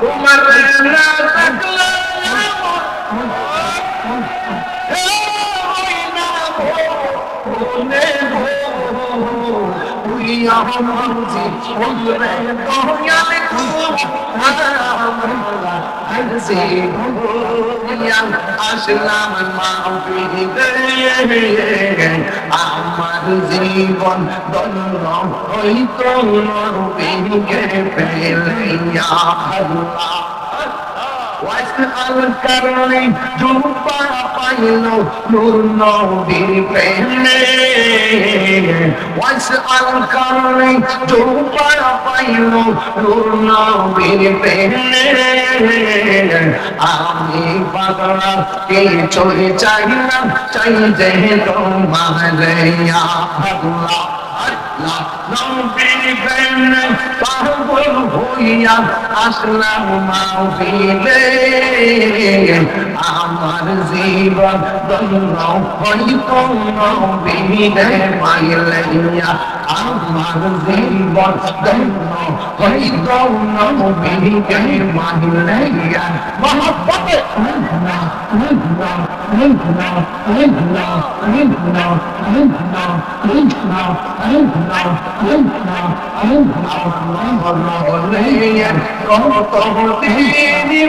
তোমার না থাকলে তুই আমার মন যে ফুল রে তোয়ালে খুব আসলাম আমার জীবন দন্ন হইত নবীকে পেলে আল্লাহ। ওয়াসআল কারণে জুপা পাইল, নূর নবীর প্রেমে। ওয়াসআল কারণে জুপা পাইল, নূর নবীর প্রেমে। আমি পাগলা কে চলে চাই না চাই যে তোমার ইয়া আল্লাহ আল্লাহ নবীর প্রেমে পাগল হইয়া আসলাম মাহফিলে আমার জীবন দন্য হইত নবীরে পাইলাইয়া আমার জীবন দন্য হইত নবীরে পাইলাইয়া মহব্বতে কত দিন বাকি আমি জানিলাম না গো মরণের কত দিন বাকি আমার মরণের কত দিন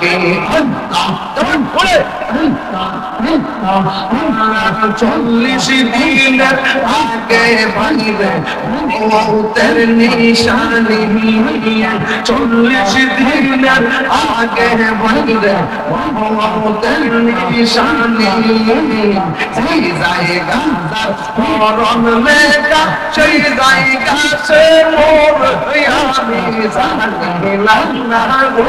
কে আমি জানিলাম না গো মরণের কত দিন বাকি চল্লিশ দিনের আগে বাইরে মৌতের নিশানি চল্লিশ দিনের আগে বাইরে মৌতের নিশানি সেই জায়গা মরণ লেখা সেই জায়গা সে মোর আমি জানিলাম না গো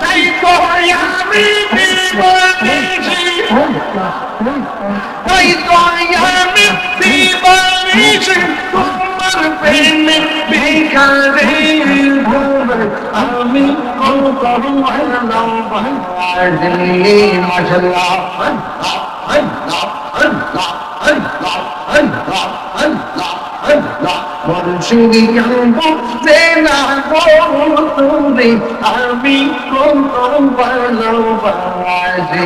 তাই তো আমি তাই তো আমি তোমার প্রেমে বেকারে আমি করু মহল্লা মহল্লা দিল্লি মহল্লা আমি কত ভালোবাসি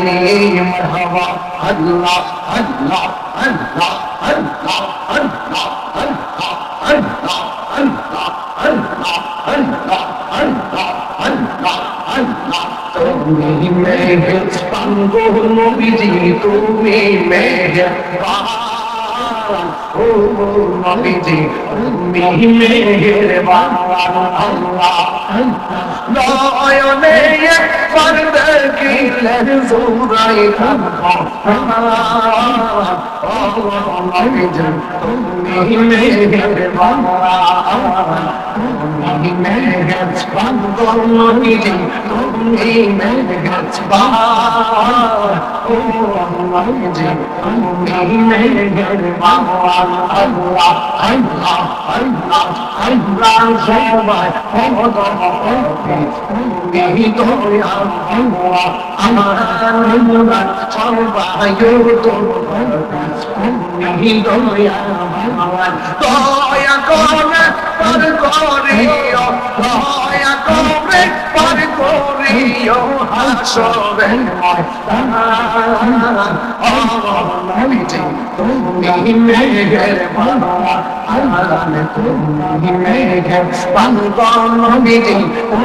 আল্লাহ আল্লাহ আল্লাহ আল্লাহ আল্লাহ তুমি মেঘ পাঙ্গো নবীজি তুমি মেঘ ও নবীজি তুমি মেঘের আল্লাহ নয়নে একবার দেখিলেন জোরাই তুমি মেঘের তুমি মেঘের নবীজি তুমি মেঘের ও নবীজি তুমি মেঘের আল্লাহ আল্লাহ আল্লাহ আল্লাহ সবাই তুমি দয়া আমার সবাই দয়া করে হাসবে তুমি মেঘের বাবা তুমি মেঘের পাঙ্গন বিধি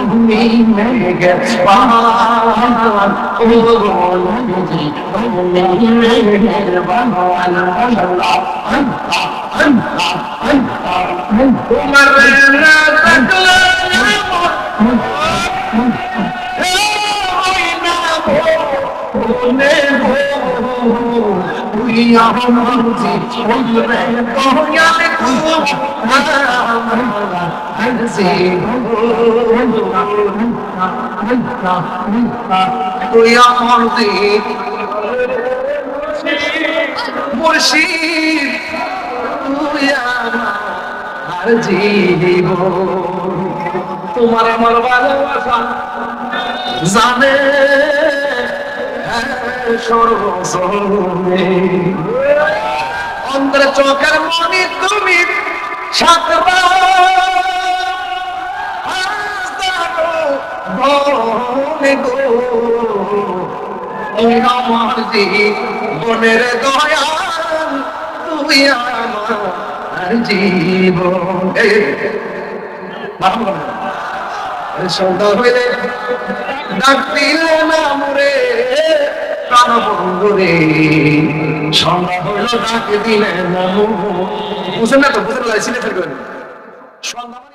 তুমি মেঘের পাহাড় ও বিধি তুমি মেঘের বাবা আল্লাহ আল্লাহ আল্লাহ আল্লাহ তোমার না তুই আমার মুর্শিদ তুই আমার জীব তোমার আমার ভালোবাসা জানে অন্তরে চোখের মনি তুমি সাতবা আমার বনের দয়া তুমি আমার জীবন সন্ধ্যা হইলে ডাক দিলে মরে। প্রাণ বন্ধুরে সন্ধ্যা হইল ডাক দিলে বুঝেন না তো বুঝেন না সিলেটের করেন সন্ধ্যা